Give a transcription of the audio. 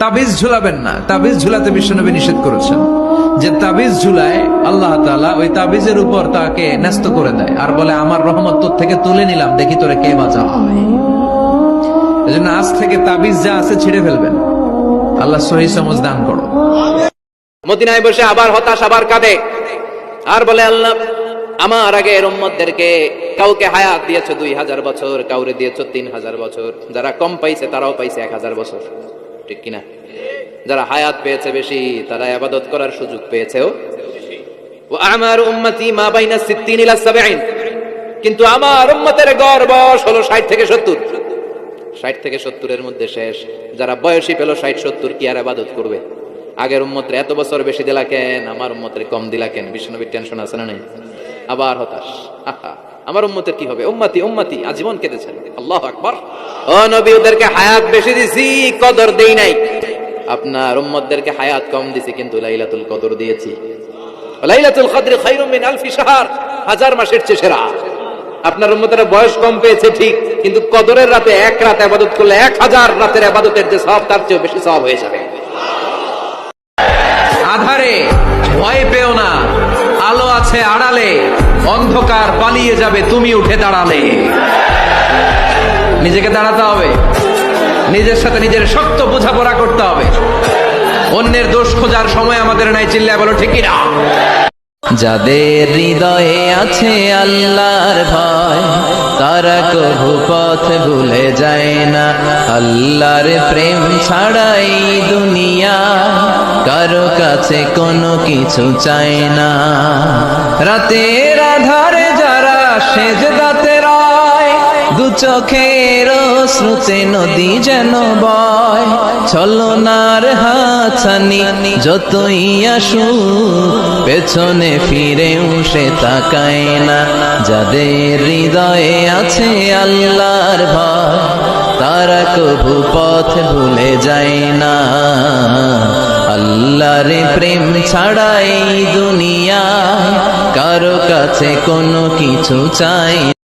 তাবিজ ঝুলাবেন না। তাবিজ ঝুলাতে বিশ্বনবী নিষেধ করেছেন যে তাবিজ ঝুলায় আল্লাহ তাআলা ওই তাবিজের উপর তাকে ন্যস্ত করে দেয় আর বলে, আমার রহমত তোর থেকে তুলে নিলাম, দেখি তোরে কে বাঁচা হয় এজন্য আজ থেকে তাবিজ যা আছে ছিঁড়ে ফেলবেন। আল্লাহ সহি সমজ দান করো মদিনায় বসে আবার হতাশ, আবার কাঁদে। আর বলে, আল্লাহ, আমার আগে উম্মতদেরকে কাউকে হায়াত দিয়েছ দুই হাজার বছর, কাউরে দিয়েছ তিন হাজার বছর। যারা কম পাইছে, তারাও পাইছে এক হাজার বছর। ঠিক কিনা? যারা হায়াত পেয়েছে বেশি তারা আবাদত করার সুযোগ পেয়েছেও। আমার উম্মতি মা বাইনা সিদ্দিন ইলা সাবঈন। কিন্তু আমার উম্মতের গড় বয়স হলো ষাট থেকে সত্তর। ষাট থেকে সত্তরের মধ্যে শেষ। যারা বয়সী পেল ষাট সত্তর, কি আর আবাদত করবে? আগের উম্মতের এত বছর বেশি দিলা কেন? আমার উম্মতের কম দিলা কেন? বিষ্ণুবীর টেনশন আছে না নাই? আবার হতাশ। আমার উম্মতের কি হবে? উম্মতি উম্মতি, আজীবন কেঁদেছেন। আল্লাহ আকবার। ও নবী, ওদেরকে হায়াত বেশি দিছি, কদর দেই নাই। আপনার উম্মতদেরকে হায়াত কম দিছি, কিন্তু লাইলাতুল কদর দিয়েছি। লাইলাতুল কদর খায়রুম মিন আলফি শাহর, হাজার মাসের চেয়ে সেরা। আপনার উম্মতের বয়স কম পেয়েছে, ঠিক, কিন্তু কদরের রাতে এক রাত আবাদত করলে এক হাজার রাতের আবাদতের যে সব, তার চেয়ে বেশি সব হয়ে যাবে। আধারে ভয় পেও না। আছে আড়ালে, অন্ধকার পালিয়ে যাবে, তুমি উঠে দাঁড়ালে। নিজেকে দাঁড়াতে হবে। নিজের সাথে নিজের শক্ত বোঝাপড়া করতে হবে। অন্যের দোষ খোঁজার সময় আমাদের নাই, চিল্লায় বলো ঠিকই না যাদের হৃদয়ে আছে আল্লাহর ভয়, তারা কভু পথ ভুলে যায় না। আল্লাহর প্রেম ছাড়াই দুনিয়া কারও কাছে কোনো কিছু চাই না। রাতের আধারে যারা সেজ দাতে রয়, দু চোখের শ্রুতে নদী যেন বয়। ছলনার হাছানি যতই আসু পেছনে ফিরেও সে তাকায় না। যাদের হৃদয়ে আছে আল্লাহর ভয়, তারা কভু পথ ভুলে যায় না। আল্লাহর প্রেম ছাড়াই দুনিয়া কারও কাছে কোনো কিছু চাই